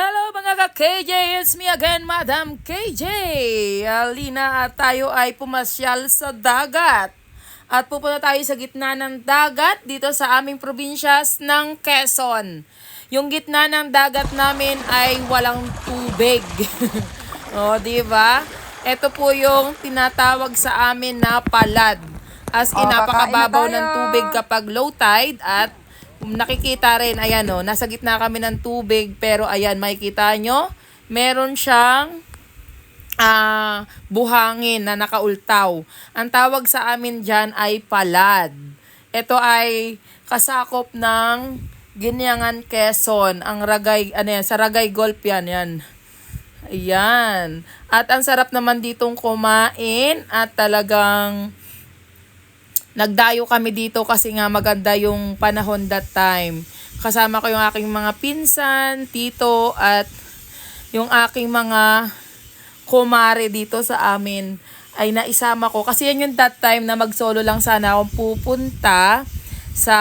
Hello mga ka-KJ! It's me again, Madam KJ! Alina at tayo ay pumasyal sa dagat. At pupunta tayo sa gitna ng dagat dito sa aming probinsyas ng Quezon. Yung gitna ng dagat namin ay walang tubig. o, di ba? Ito po yung tinatawag sa amin na palad. As in, Oh, na napakababaw ng tubig kapag low tide at nakikita rin, ayan o, nasa gitna kami ng tubig, pero ayan, makikita nyo, meron siyang ah, buhangin na nakaultaw. Ang tawag sa amin dyan ay palad. Ito ay kasakop ng Ginyangan, Quezon. Ang Ragay, ano yan, sa Ragay Golf yan, yan. Ayan. At ang sarap naman ditong kumain at talagang nagdayo kami dito kasi nga maganda yung panahon that time. Kasama ko yung aking mga pinsan, tito, at yung aking mga kumare dito sa amin ay naisama ko. Kasi yan yung that time na mag-solo lang sana akong pupunta sa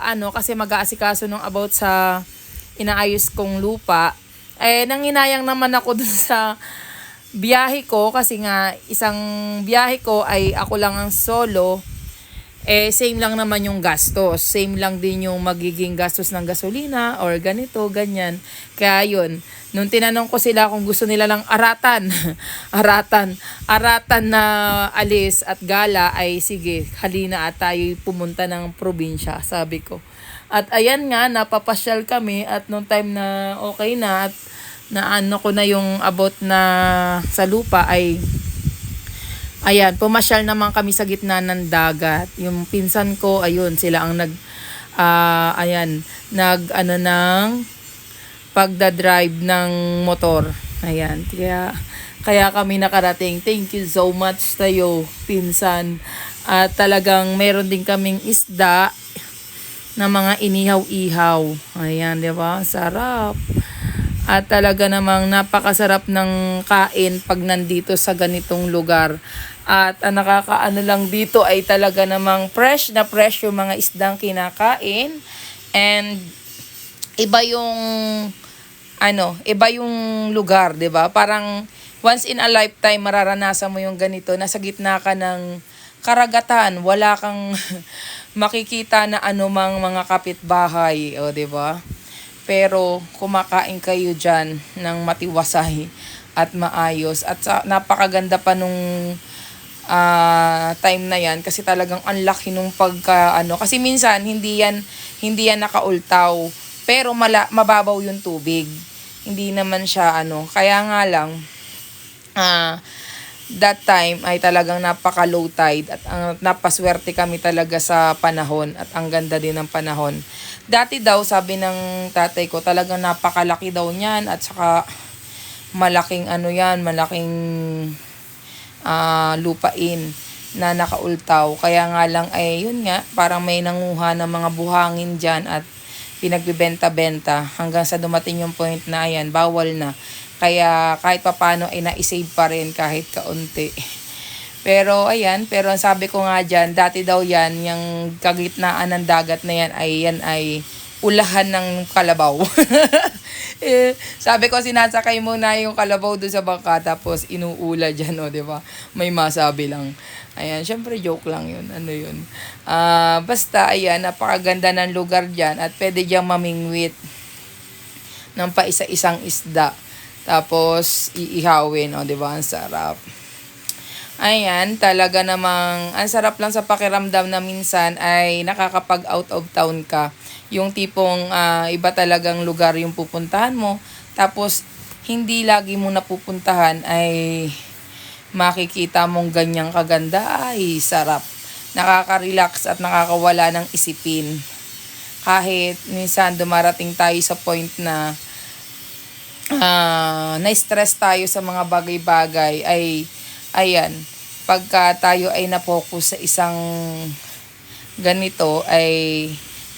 ano kasi mag-aasikaso nung about sa inaayos kong lupa. Eh, nanginayang naman ako dun sa biyahe ko kasi nga isang biyahe ko ay ako lang ang solo eh same lang naman yung gastos. Same lang din yung magiging gastos ng gasolina or ganito, ganyan. Kaya yun, nung tinanong ko sila kung gusto nila lang aratan, aratan, aratan na alis at gala, ay sige, halina at tayo pumunta ng probinsya, sabi ko. At ayan nga, napapasyal kami at nung time na okay na at na ano ko na yung about na sa lupa ay Ayan, pumasyal naman kami sa gitna ng dagat. Yung pinsan ko, ayun, sila ang nag, ah, ayan, nag, ano ng, pagdadrive ng motor. Ayan, kaya, kaya kami nakarating. Thank you so much tayo, pinsan. At talagang meron din kaming isda na mga inihaw-ihaw. Ayan, di ba? Sarap. At talaga namang napakasarap ng kain pag nandito sa ganitong lugar. At ang nakakaano lang dito ay talaga namang fresh na fresh yung mga isdang kinakain. And iba yung ano, iba yung lugar, 'di ba? Parang once in a lifetime mararanasan mo yung ganito, nasa gitna ka ng karagatan, wala kang makikita na anumang mga kapitbahay, o 'di ba? Pero kumakain kayo diyan ng matiwasay at maayos. At sa, napakaganda pa nung ah, time na yan kasi talagang ang laki nung pagka ano kasi minsan hindi yan hindi yan nakaultaw pero mala, mababaw yung tubig. Hindi naman siya ano kaya nga lang ah that time ay talagang napaka low tide at ang napaswerte kami talaga sa panahon at ang ganda din ng panahon. Dati daw sabi ng tatay ko talagang napakalaki daw niyan at saka malaking ano yan, malaking ah, lupain na nakaultaw. Kaya nga lang ay yun nga, parang may nanguha ng mga buhangin dyan at pinagbibenta-benta hanggang sa dumating yung point na ayan, bawal na. Kaya kahit papano ay naisave pa rin kahit kaunti. Pero ayan, pero ang sabi ko nga dyan, dati daw yan, yung kagitnaan ng dagat na yan ay yan ay ulahan ng kalabaw. eh, sabi ko sinasakay mo na yung kalabaw doon sa bangka tapos inuula dyan, o, di ba? May masabi lang. Ayan, syempre joke lang yun. Ano yun? Ah, basta, ayan, napakaganda ng lugar dyan at pwede diyang mamingwit ng pa isa-isang isda. Tapos, iihawin, o, di ba? Ang sarap. Ayan, talaga namang ang sarap lang sa pakiramdam na minsan ay nakakapag out of town ka. Yung tipong ah, iba talagang lugar yung pupuntahan mo. Tapos, hindi lagi mo napupuntahan ay makikita mong ganyang kaganda. Ay, sarap. Nakaka-relax at nakakawala ng isipin. Kahit minsan dumarating tayo sa point na ah na-stress tayo sa mga bagay-bagay ay ayan pagka tayo ay na-focus sa isang ganito ay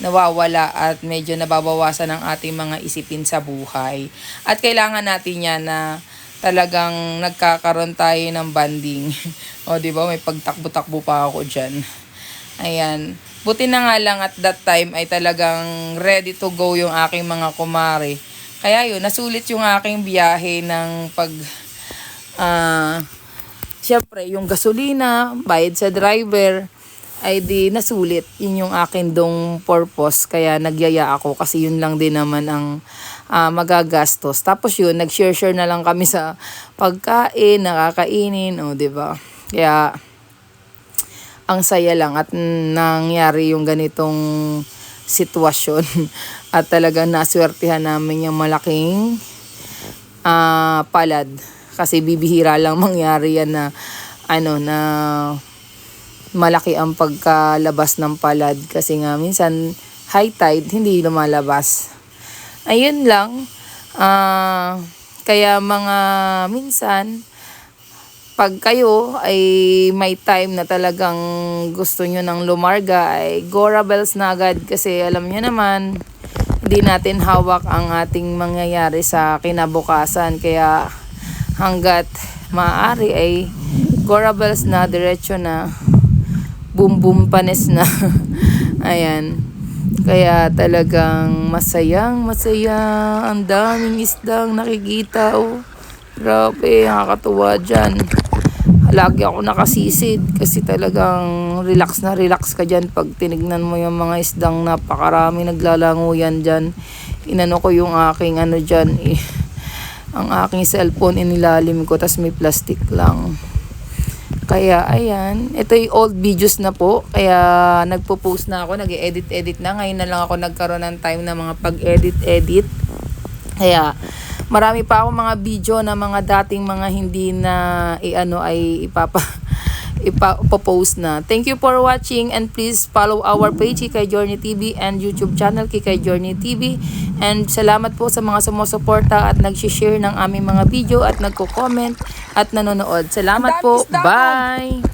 nawawala at medyo nababawasan ang ating mga isipin sa buhay. At kailangan natin yan na talagang nagkakaroon tayo ng banding. o, di ba? May pagtakbo-takbo pa ako dyan. Ayan. Buti na nga lang at that time ay talagang ready to go yung aking mga kumare. Kaya yun, nasulit yung aking biyahe ng pag... ah Siyempre, yung gasolina, bayad sa driver, ay di nasulit. Yun yung akin dong purpose. Kaya nagyaya ako kasi yun lang din naman ang ah, magagastos. Tapos yun, nag-share-share na lang kami sa pagkain, nakakainin, o, di ba? Kaya, ang saya lang at nangyari yung ganitong sitwasyon. at talagang naswertihan namin yung malaking ah palad. Kasi bibihira lang mangyari yan na ano na malaki ang pagkalabas ng palad. Kasi nga minsan high tide hindi lumalabas. Ayun lang ah kaya mga minsan pag kayo ay may time na talagang gusto nyo ng lumarga ay Gora Bells na agad. Kasi alam nyo naman hindi natin hawak ang ating mangyayari sa kinabukasan. Kaya hanggat maaari ay Gora Bells na diretso na. Boom boom panes na. Ayan. Kaya talagang masayang masaya. Ang daming isdang nakikita oh grabe nakakatuwa dyan. Lagi ako nakasisid kasi talagang relax na relax ka dyan pag tinignan mo yung mga isdang napakarami naglalango yan dyan. Inano ko yung aking ano dyan eh, ang aking cellphone inilalim ko tas may plastic lang. Kaya ayan. Ito yung old videos na po. Kaya nagpo-post na ako nag-edit-edit na. Ngayon na lang ako nagkaroon ng time na mga pag-edit-edit. Kaya marami pa akong mga video na mga dating mga hindi na iano ay ipapa ipa-post na. Thank you for watching and please follow our page Kikay Journey TV and YouTube channel Kikay Journey TV. And salamat po sa mga sumusuporta at nag-share ng aming mga video at nagko-comment at nanonood. Salamat po. Bye!